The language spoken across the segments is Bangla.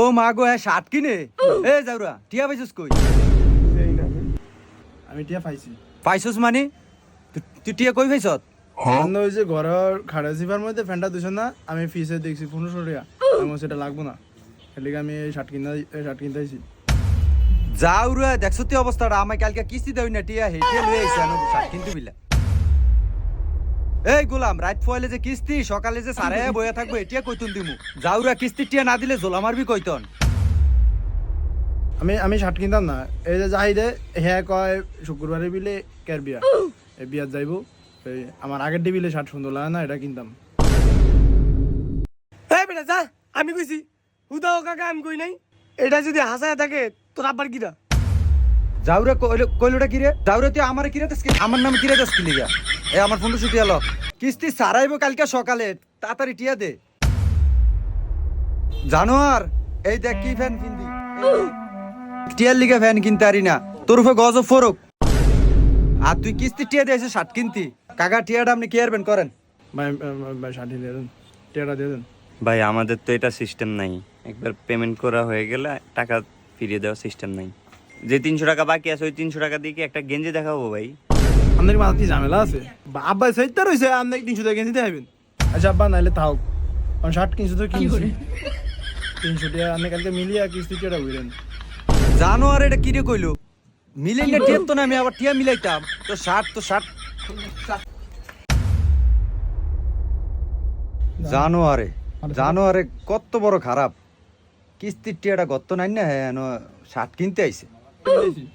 ও মা গো হ্যাঁ শার্ট কিনে? এ যাউরা টিয়া পাইছিস কই? আমি টিয়া পাইছি। পাইছস মানে? তুই টিয়া কই পাইছত? বন্ধ হয়েছে ঘরের খাড়া জিপার মধ্যে ফ্যানটা দিছ না আমি ফিসে দেখছি পনেরোশো টাকা। আমি সেটা লাগবো না। এর আমি এই শার্ট কিনা এই শার্ট কিনতে আইছি। যাউরা দেখছ তুই অবস্থাটা আমায় কালকে কিস্তি দেই না টিয়া হেটিয়া লই আইছে আমি শার্ট কিনতে বিলা। এই গোলাম রাত ফয়েলে যে কিস্তি সকালে যে সারে বইয়া থাকব এটিয়া কইতুন দিমু। যাউরা কিস্তি টিয়া না দিলে জোলা মারবি কইতন। আমি আমি শার্ট কিনতাম না। এই যে যাই দে হ্যাঁ কয় শুক্রবারে বিলে কের বিয়া? এই বিয়াত যাইবো। এই আমার আগের ডে বিলে শার্ট সুন্দর লাগে না এটা কিনতাম। এই বেটা যা আমি কইছি। হুদাও কাকা আমি কই নাই। এটা যদি হাসায় থাকে তোর আব্বার কিরা কইলো কইলোটা কিরে? যাউরা তুই আমার কিরে দেস আমার নাম কিরে দেস কিলি এ আমার ফোনটা ছুটি আলো কিস্তি সারাইবো কালকে সকালে তাড়াতাড়ি টিয়া দে। জানোয়ার এই দেখ কি ফ্যান কিনবি। টিয়ার লিগে ফ্যান কিনতে পারি না। তোর উপরে গজ ফরক। আর তুই কিস্তি টিয়া দিয়েছে শার্ট কিনতি। কাকা টিয়াটা আপনি কি আরবেন? করেন। ভাই ভাই শার্ট দিয়ে দেন। টিয়াটা দিয়ে দেন। ভাই আমাদের তো এটা সিস্টেম নাই। একবার পেমেন্ট করা হয়ে গেলে টাকা ফিরিয়ে দেওয়ার সিস্টেম নাই। যে তিনশো টাকা বাকি আছে ওই তিনশো টাকা দিয়ে কি একটা গেঞ্জি দেখাবো ভাই? আপনার মাথা কি ঝামেলা আছে? আব্বা সেইটা রয়েছে আপনি তিনশো টাকা কিনতে হবেন আচ্ছা আব্বা নাইলে তাও কারণ শার্ট কিনছো তো কিনছি। তিনশো টাকা আপনি কালকে মিলিয়ে কিস্তি টিয়াটা বুঝলেন। জানোয়ার এটা কিরে কইলো? মিলেন না টিয়ার তো না আমি আবার টিয়া মিলাইতাম। তো শার্ট তো শার্ট। জানোয়ারে জানোয়ারে কত বড় খারাপ। কিস্তির টিয়াটা গত্ত নাই না হ্যাঁ শার্ট কিনতে আইছে।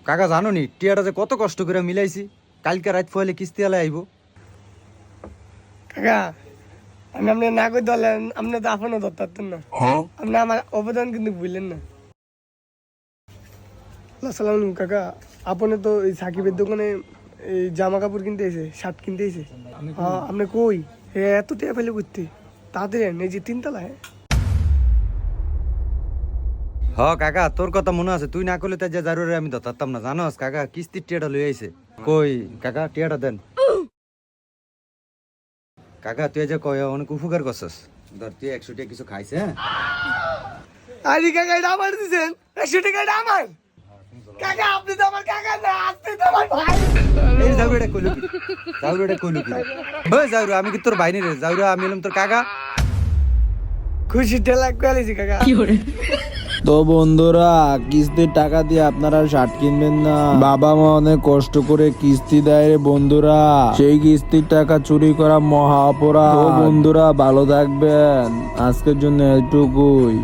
কাকা জানো নি টিয়াটা যে কত কষ্ট করে মিলাইছি। কালকে রাত ফলে কিস্তি আলাই আইব। কাকা আমি আপনি না কই দলেন আপনি তো আপনও ধরতেন না। আপনি আমার অবদান কিন্তু বুঝলেন না। আসসালামু আলাইকুম কাকা। আপনি তো এই সাকিবের দোকানে এই জামা কাপড় কিনতে এসে শার্ট কিনতে এসে। হ্যাঁ আপনি কই? এ এত টাকা ফেলে করতে। তাড়াতাড়ি আন, এই যে তিনতলা হ্যাঁ হ কাকা তোর কথা মনে আছে। তুই না করলে তাই যে জারুরে আমি ধরতাম না। জানোস কাকা কিস্তির টিয়াটা লই আইছে। কই কাকা টিয়াটা দেন। কাকা তুই যে কয় অনেক উপকার করছস। ধর তুই একশো টিয়া কিছু খাইছে হ্যাঁ? আরে কাকা এটা আমার দিছেন। একশো টাকা এটা আমার। কাকা আপনি তো আমার কাকা না আপনি তো আমার ভাই। এই জাউরু এটা কইলো কি? জাউরু এটা কইলো কি? ওই জাউরু আমি কি তোর বাইনে রে? জাউরু আমি এলাম তোর কাকা। খুশি ঠেলা কয়ালিছি কাকা। তো বন্ধুরা, কিস্তির টাকা দিয়ে আপনারা শার্ট কিনবেন না। বাবা মা অনেক কষ্ট করে কিস্তি দেয় রে বন্ধুরা। সেই কিস্তির টাকা চুরি করা মহা অপরাধ। বন্ধুরা, ভালো থাকবেন। আজকের জন্য এটুকুই